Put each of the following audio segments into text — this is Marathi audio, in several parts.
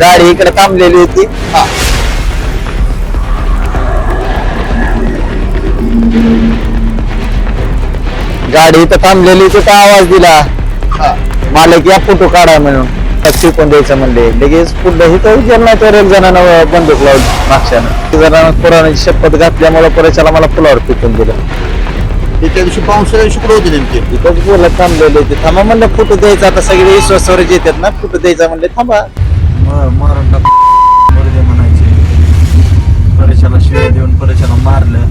गाडी इकडे थांबलेली होती. हा. गाडी इथं थांबलेली होती तर आवाज दिला? हा. मालक या फोटो काढा म्हणून. शिकून द्यायचं म्हणले. लगेच पुढलं तर विचार नाही तर एक जणांना बंदूक लावली मागच्यानं. जणांना कोरोनाची शपथ घातल्यामुळे परत मला फुलावर फेकून दिलं. त्या दिवशी पावसाळ्या कुठे होते नेमके. बोलत थांबलेले होते. थांबा म्हणलं फोटो द्यायचा. आता सगळे विश्वासावर येतात ना फोटो द्यायचा म्हणले थांबा. मारून टाकले म्हणायचे. परेशाला शिवाय देऊन परेशाला मारलं.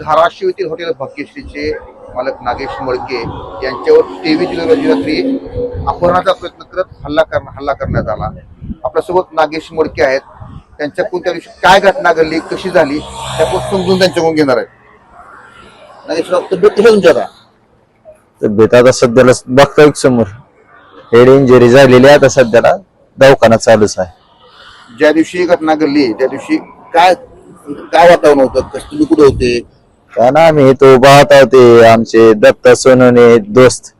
धाराशिव येथील हॉटेल भाग्यश्रीचे मालक नागेश मळके यांच्यावर तेवीस जुलै रोजी रात्री अपहरणाचा प्रयत्न करत हल्ला कर हल्ला करण्यात आला. आपल्यासोबत नागेश मळके आहेत. त्यांच्याकडून त्या दिवशी काय घटना घडली कशी झाली त्याकडून समजून त्यांच्याकडून घेणार आहेत. नागेशराव तब्येत कशी आहे तुमची आता? तब्येत आता सध्याला बघता समोर. हेड इंजुरी झालेली आहे आता सध्याला. दवाखाना चालूच आहे. ज्या दिवशी ही घटना घडली त्या दिवशी काय काय वातावरण होतं? कसं तुम्ही कुठे होते? ना आम्ही तो पाहत होते आमचे दत्ता सोनवणे दोस्त.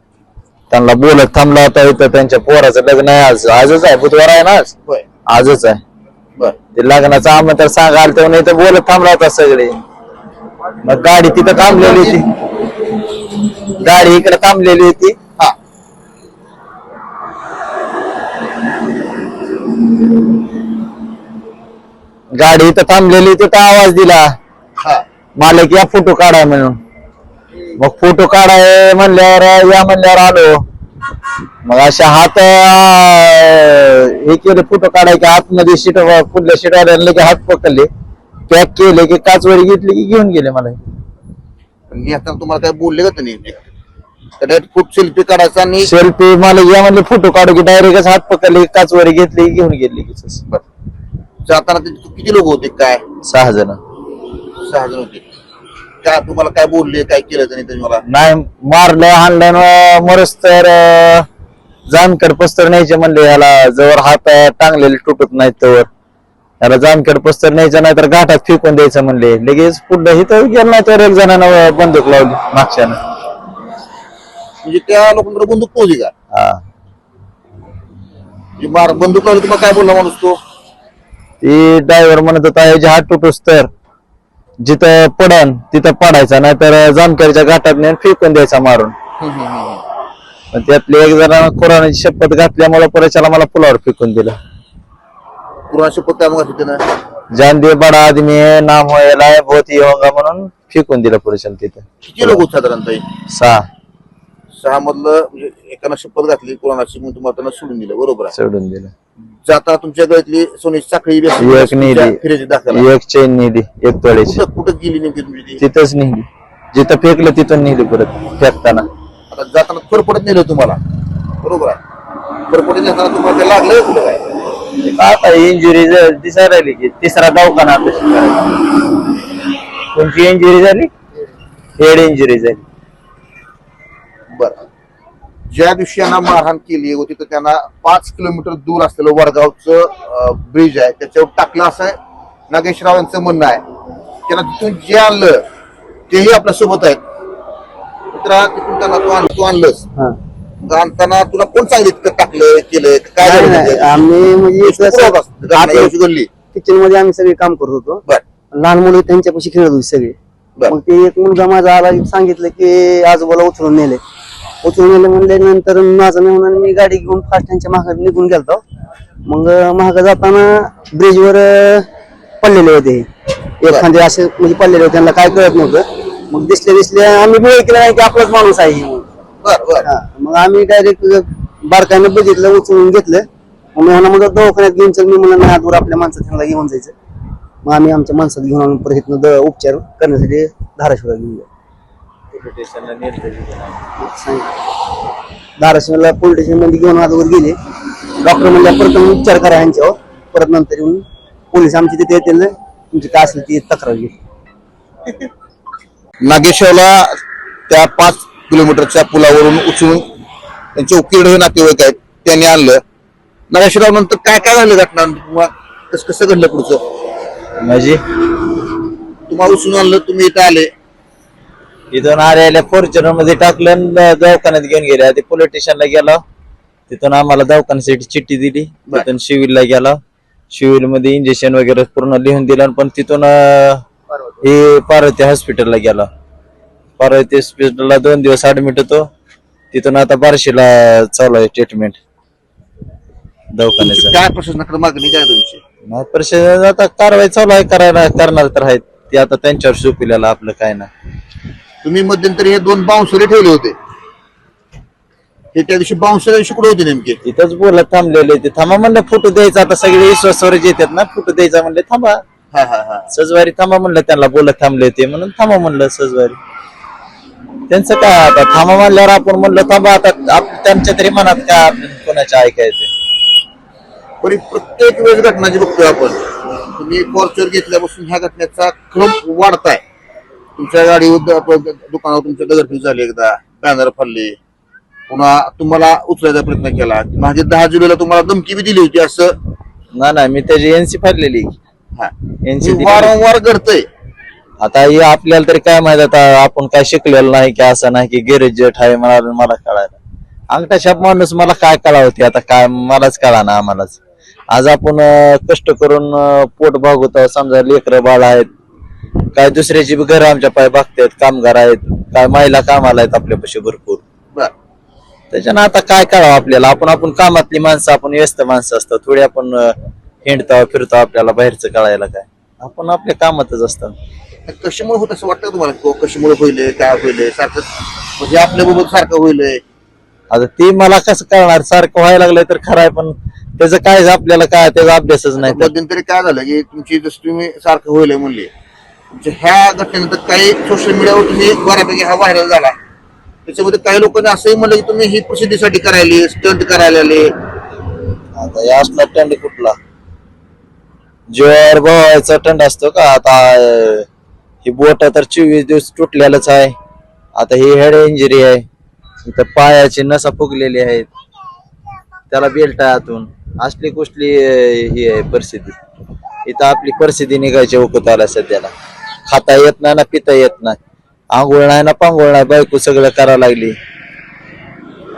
त्यांना बोलत थांबला होता इथं. त्यांच्या पोराचं लग्न आहे. आज आजच आहे. बुधवार आहे ना आज? होय. आजच आहे. बर. ते लग्नाचं आमंत्रण सांगाल तेव्हा इथं बोलत थांबला होता सगळे. मग गाडी तिथं थांबलेली होती. गाडी इकडे थांबलेली होती. गाडी इथं थांबलेली तर आवाज दिला. हा. मालक या फोटो काढा म्हणून. मग फोटो काढाय म्हणल्यावर या म्हणल्यावर आलो. मग अशा हात अं, हे केले फोटो काढाय की आतमध्ये शीट पुढल्या शीटवाल्याला की हात पकडले. पॅक केले की काचवरी घेतली की घेऊन गेले मला. पण मी आता तुम्हाला काय बोलले का त्यांनी डायरेक्ट खूप सेल्फी काढायचा आणि सेल्फी मला या म्हणले फोटो काढू की डायरेक्टच हात पकडले की काचवरी घेतली की घेऊन गेले की तसं. जाताना ते किती लोक होते? काय? सहा जण. सहा जण होते. काय तुम्हाला काय बोलले काय केलं त्यांनी तुम्हाला नाही मारलं हाणलं मरस तर जामखेड पस्तर न्यायचे म्हणले याला जवळ हात टांगलेले तुटत नाहीत तवर याला जामखेड पस्तर न्यायचं नाही तर घाटात फेकून द्यायचं म्हणले. लगेच पुढलं इथं गेलं नाही तर एक जणांना बंदूक लावली मागच्यानं. म्हणजे त्या लोकांकडे बंदूक पोहोचली का? हा. म्हणजे मार बंदूक लावली तुम्हाला काय बोलला माणूस तो? ती ड्रायव्हर म्हणत होता याचे हात तुटूस तर जिथं पडन तिथं पडायचा नाही तर जामखेडच्या घाटात नेऊन फेकून द्यायचा मारून. पण त्यातले एक जण कोरोनाची शपथ घातल्यामुळे परत मला पुलावर फेकून दिलं. पुराण शपथ काय मग ना दे बडा आदमी है नाम व्हायला बहुत ही होगा म्हणून फेकून दिलं पुरुषाला तिथं. किती लोक होते साधारणतः सहा. सहा मधलं म्हणजे एकानं शपथ घातली कोणाची मग तुम्हाला त्यांना सोडून दिलं बरोबर आहे. सोडून दिलं. जाता तुमच्या गळ्यातली सोन्याची साखळी असते, एक नेली. फिरायची दाखला. एक चेन नेली एक तोड्याची कुठं कुठं गेली नेमकी तुमची ती? तिथंच नेली. जिथं फेकलं तिथं नेली परत फेकताना. आता जाताना फरफडत नेलं तुम्हाला. बरोबर आहे. फरफडत नेताना तुम्हाला काय लागलं कुठं काय? आता इंजुरी दिसायला राहिली की तिसरा दवाखाना आता शिकायला. कोणची इंजुरी झाली? हेड इंजुरी झाली. बरं. ज्या दिवशी यांना मारहाण केली व तिथं त्यांना पाच किलोमीटर दूर असलेलं वडगावचं ब्रिज आहे. त्याच्यावर टाकलं असं नागेशराव यांचं म्हणणं आहे त्यांना तिथून जे आणलं तेही आपल्यासोबत आहेत. तिथून त्यांना तू आण तू आणलंस. तर आणताना तुला कोण सांगितलं टाकलं केलं काय? आम्ही म्हणजे किचनमध्ये आम्ही सगळे काम करत होतो. लहान मुलं त्यांच्यापाशी खेळत होती सगळे. मग ते एक मुलगा माझा आला सांगितलं की आजोबाला उचलून नेले उचलून नेले म्हणल्यानंतर माझं मी म्हणून मी गाडी घेऊन फास्ट त्यांच्या मागे निघून गेलतो. मग मागे जाताना ब्रिजवर पडलेले होते. एखादे असे म्हणजे पडलेले होते त्यांना काय कळत नव्हतं. मग दिसले दिसले आम्ही बी केलं नाही की आपलाच माणूस आहे म्हणून. बर बर. मग आम्ही डायरेक्ट बारकाईनं बघितलं उचलून घेतलं. मग मी ह्यांना म्हणलं दवाखान्यात घेऊन चल. मी म्हणलं नाही दूर आपल्या माणसात त्यांना घेऊन जायचं. मग आम्ही आमच्या माणसात घेऊन आणून परत इथनं उपचार करण्यासाठी धाराशिवला घेऊन धाराशिवला पोलीस स्टेशनमध्ये घेऊन अगोदर गेले. डॉक्टर म्हणल्या परत उपचार करा ह्यांच्यावर परत नंतर येऊन पोलीस आमची तिथे येतील तुमची काय असेल ती तक्रार घे. नागेश्वरला त्या पाच किलोमीटरच्या पुलावरून उचलून त्यांचे उकिरडे नातेवाईक आहेत त्यांनी आणलं. नागेश्वरराव नंतर काय काय झालं घटना? तुम्हाला कसं कसं घडलं पुढचं? म्हणजे तुम्हाला उचलून आणलं तुम्ही इथं आले. इथून आलेल्या फॉर्च्युनरमध्ये टाकलं दवाखान्यात घेऊन गेले. ते पोलीस स्टेशनला गेलो. तिथून आम्हाला दवाखान्यासाठी चिठ्ठी दिली. बर. तिथून सिव्हिलला गेलो. सिव्हिलमध्ये इंजेक्शन वगैरे पूर्ण लिहून दिलं पण तिथून अं, हे पार्वती हॉस्पिटलला गेला. पार्वती हॉस्पिटलला दोन दिवस ऍडमिट होतो. तिथून आता बार्शीला चालू आहे ट्रीटमेंट दवाखान्याचं. काय प्रशासनाकडे मागणी काय तुमची? नाही परिषद आता कारवाई चालू आहे करायला करणार तर आहेत. ते आता त्यांच्यावर सोपिलेलं आपलं काय ना तुम्ही मध्यंतरी हे दोन बाउन्सरे ठेवले होते. हे त्या दिवशी बाउन्सर कुठे होते नेमके. तिथंच बोलत थांबलेले ते. थांबा म्हणलं फोटो द्यायचा. आता सगळे विश्वासावर येतात ना. फोटो द्यायचा म्हणले थांबा. हा हा हा. सजवारी थांबा म्हणलं त्यांना बोलत थांबले ते. म्हणून थांबा म्हणलं सजवारी. त्यांचं काय आता? थांबा म्हणल्यावर आपण म्हणलं थांबा आता आप- त्यांच्या तरी मनात काय आपण कोणाच्या ऐकायचं पण ही प्रत्येक वेळेस घटना जी बघतोय आपण. तुम्ही फॉर्च्युनर घेतल्यापासून ह्या घटनेचा क्रम वाढताय. तुमच्या आपण दुकानावर तुमच्या दगडफेक झाली एकदा बॅनर फडले. पुन्हा तुम्हाला उचलायचा प्रयत्न केला. माझे दहा जुलैला तुम्हाला धमकी बी दिली होती असं. ना ना मी त्याची एनसी फाडलेली. हा. एनसी वारंवार घडतंय. आता हे आपल्याला तरी काय माहीत आता आपण काय शिकलेलं नाही की असं नाही की गॅरेज जेट आहे मला मला कळायला. अंगठा छाप माणूस मला काय कळावते आता काय मलाच कळा ना आम्हालाच. आज आपण अं, कष्ट करून अं, पोट भागवतो. समजा लेकरं बाळ आहेत काय दुसऱ्याची बी घर आमच्या पाय भागतात कामगार आहेत काय महिला कामाला आहेत आपल्यापाशी भरपूर. बर. त्याच्यानं आता काय करावं आपल्याला? आपण आपण कामातली माणसं आपण व्यस्त माणसं असतात. थोडी आपण अं, हिंडतो फिरतो आपल्याला बाहेरचं कळायला काय? आपण आपल्या कामातच असतात. कशामुळे होत असं वाटतं तुम्हाला? को- कशामुळे होईल काय होईल सारखं म्हणजे आपल्या बरोबर सारखं होईल? आता ते मला कसं कळणार? सारखं व्हायला लागलंय तर खरं आहे पण त्याचं काय आपल्याला काय त्याचा अभ्यासच नाही. तर मध्यंतरी काय झालं की तुमची जसं तुम्ही सारखं होईल म्हणले. ह्या घटनेनंतर काही सोशल मीडियावर तुम्ही बऱ्यापैकी हा व्हायरल झाला त्याच्यामध्ये काही लोकांनी असंही म्हणलं की तुम्ही ही प्रसिद्धीसाठी करायली स्टंट करायला आले आता या असला टंड कुठला? ज्वार बवायचा टंड असतो का? आता ही बोट तर चोवीस दिवस तुटलेलंच आहे. आता ही हेड इंजुरी आहे. इथं पायाची नसा फुगलेली आहेत. त्याला बेल्ट आहे आतून. असली कुठली ही आहे परिस्थिती. इथं आपली परिस्थिती निघायची उकत आला सध्याला. खाता येत नाही ना पिता येत नाही. आंघोळ नाही ना पांघोळ नाही बायको सगळं करायला लागली.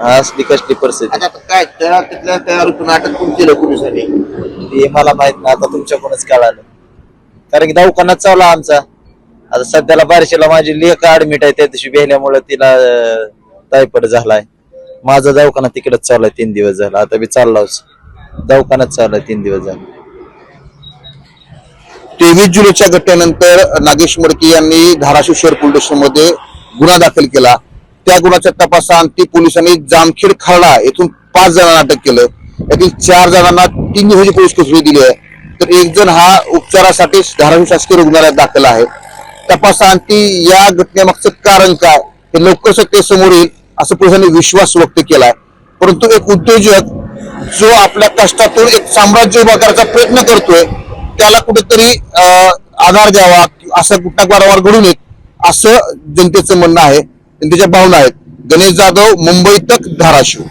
असली कसली परिस्थिती. आता काय त्या तिथल्या त्या आरोपींना अटक पण केलं पोलिसांनी? ते मला माहीत नाही आता तुमच्याकडूनच कळालं. कारण की दवाखाना आहे आमचा. आता सध्याला बारशेला माझी लेख ऍडमिट आहे त्या दिवशी बेहल्यामुळे तिला टायफॉइड झालाय. माझा दवाखाना तिकडेच चालू आहे तीन दिवस झाला. आता बी चाललाच दवाखानाच चालू आहे तीन दिवस झाला. वीस जुलैच्या घटनेनंतर नागेश मडके यांनी धाराशिव शहर पोलीसमध्ये गुन्हा दाखल केला. त्या गुन्ह्याच्या तपासाअंती पोलिसांनी जामखेड खरडा येथून पाच जणांना अटक केलं. यातील चार जणांना तीन दिवसाची पोलीस कोठडी दिली आहे. तर एक जण हा उपचारासाठी धाराशिव शासकीय रुग्णालयात दाखल आहे. तपासाअंती या घटनेमागचं कारण काय? हे लवकर सत्तेसमोर येईल असं पोलिसांनी विश्वास व्यक्त केलाय. परंतु एक उद्योजक जो आपल्या कष्टातून एक साम्राज्य उभा करायचा प्रयत्न करतोय त्याला कुठेतरी आधार द्यावा असं घटना वारंवार घडून येत असं जनतेचं म्हणणं आहे जनतेच्या भावना आहेत. गणेश जाधव मुंबई तक धाराशिव.